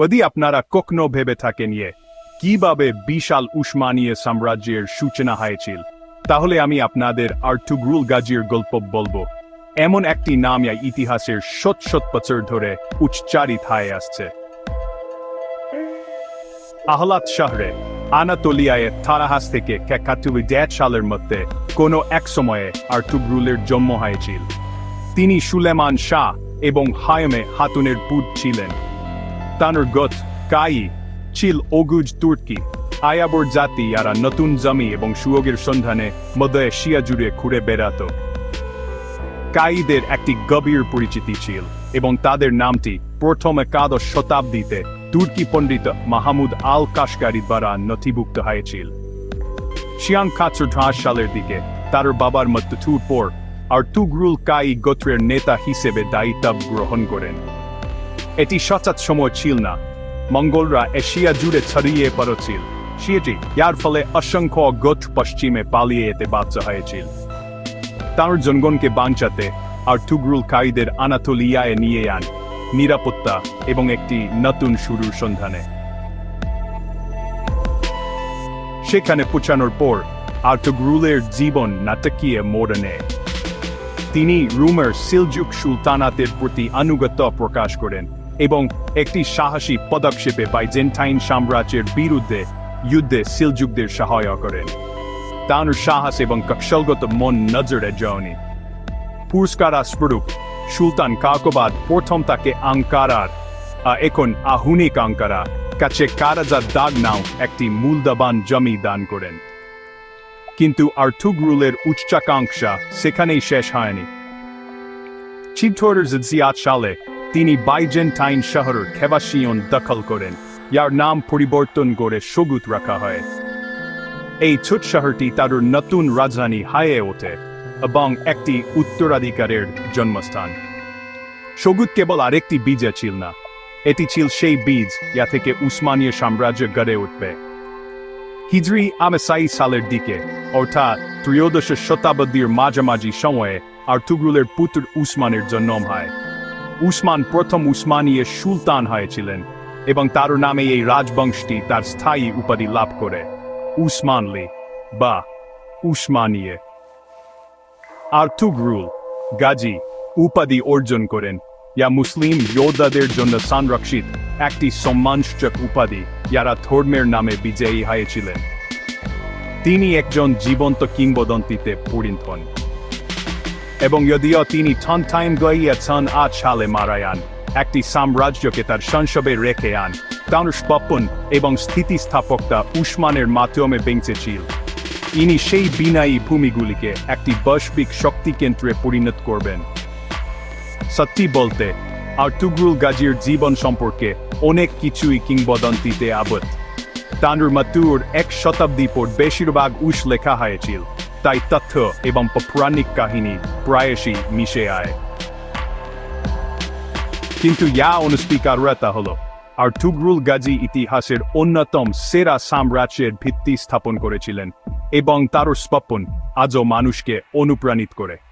যদি আপনারা কখনো ভেবে থাকেন ইয়ে কীভাবে বিশাল উসমানীয় সাম্রাজ্যের সূচনা হয়েছিল? তাহলে আমি আপনাদের আর্টুগ্রুল গাজীর গল্প বলব। এমন একটি নাম ইয়া ইতিহাসের শত শত বছর ধরে উচ্চারিত হয়ে আসছে। আহলাদ শহরে, আনাতোলিয়ায় থারাহাস থেকে কেকাতুবি দেড় সালের মধ্যে কোনো এক সময়ে আর্টুগ্রুলের জন্ম হয়েছিল। তিনি সুলেমান শাহ এবং হায়মে হাতুনের পুত ছিলেন। তানুর গত কাই ছিল ওগুজ তুর্কি আয়াবর জাতি যারা নতুন জমি এবং সুয়োগের সন্ধানে মধ্য এশিয়া জুড়ে ঘুরে বেড়াত কাইদের একটি গভীর পরিচিতি ছিল এবং তাদের নামটি প্রথম একাদশ শতাব্দীতে তুর্কি পণ্ডিত মাহমুদ আল কাশকারি দ্বারা নথিভুক্ত হয়েছিল শিয়াং খাচুর সালের দিকে তার বাবার মৃত্যুর পর আর্তুগ্রুল কাই গোত্রের নেতা হিসেবে দায়িত্ব গ্রহণ করেন এটি সচাত সময় ছিল না। মঙ্গলরা এশিয়া জুড়ে ছড়িয়ে পড়েছিল। সেটি ইয়ার ফলে অসংখ্য গোত্র পশ্চিমে পালিয়ে যেতে বাধ্য হয়েছিল। তার জনগণকে বাঞ্চাতে আর টুগরুল কাইদের আনাতোলিয়ায় নিয়ে আন নিরাপত্তা এবং একটি নতুন শুরুর সন্ধানে। সেখানে পৌঁছানোর পর আর্টগ্রুলের জীবন নাটকীয় মোড় নেয় তিনি রুমের সিলজুক সুলতানাতের প্রতি আনুগত্য প্রকাশ করেন। এবং একটি সাহসী পদক্ষেপে বাইজেন্টাইন সাম্রাজ্যের বিরুদ্ধে যুদ্ধে সিলজুকদের সহায়তা করেন। তার সাহস এবং কৌশলগত মন নজরে যাওনি পুরস্কার স্বরূপ সুলতান কাকবাদ প্রথম তাকে আঙ্কারার এখন আহুনিক আঙ্কারা, কাছে কারাজা দাগ নাও একটি মূলদাবান জমি দান করেন। কিন্তু আর্থুগ্রুলের উচ্চাকাঙ্ক্ষা সেখানেই শেষ হয়নি। চিত্তরের জিয়াত সালে তিনি বাইজেন্টাইন শহরের খেবাসিয়ন দখল করেন, যার নাম পরিবর্তন করে সগুত রাখা হয়। এই ছোট শহরটি তার নতুন রাজধানী হায়ে ওঠে এবং একটি উত্তরাধিকারের জন্মস্থান। সগুত কেবল আরেকটি বীজ ছিল না, এটি ছিল সেই বীজ যা থেকে উসমানীয় সাম্রাজ্য গড়ে উঠবে। হিজরি আমেসাই সালের দিকে, অর্থাৎ ত্রয়োদশ শতাব্দীর মাঝামাঝি সময়ে আর তুগরুলের পুত্র উসমানের জন্ম হয়। উসমান প্রথম উসমানীয় সুলতান হয়েছিলেন এবং তার নামে এই রাজবংশটি তার স্থায়ী উপাধি লাভ করে। উসমানলি বা উসমানিয়ে। আর্তুগ্রুল গাজী, উপাধি অর্জন করেন। যা মুসলিম যোদ্ধাদের জন্য সংরক্ষিত একটি সম্মানসূচক উপাধি যারা ধর্মের নামে বিজয়ী হয়েছিলেন। তিনি একজন জীবন্ত কিংবদন্তিতে পরিণত হন। এবং যদিও তিনি থন টাইম গইয়াছেন আজ সালে মারা যান একটি সাম্রাজ্যকে তার সংসবে রেখে আন। তার স্বপন এবং স্থিতিস্থাপকতা উসমানের মাধ্যমে বেঁচেছিল। ইনি সেই বিনায়ী ভূমিগুলিকে একটি বৈশ্বিক শক্তি কেন্দ্রে পরিণত করবেন। সত্যি বলতে, আর্তুগ্রুল গাজীর জীবন সম্পর্কে অনেক কিছুই কিংবদন্তিতে আবদ্ধ। তানুর মাতুর এক শতাব্দী পর বেশিরভাগ উস লেখা হয়েছিল। তাই তথ্য এবং পৌরাণিক কাহিনী প্রায়শই মিশে আয়। কিন্তু ইয়া অনুস্বীকারতা হলো, আর টুগরুল গাজী ইতিহাসের অন্যতম সেরা সাম্রাজ্যের ভিত্তি স্থাপন করেছিলেন এবং তার স্বপ্ন আজও মানুষকে অনুপ্রাণিত করে।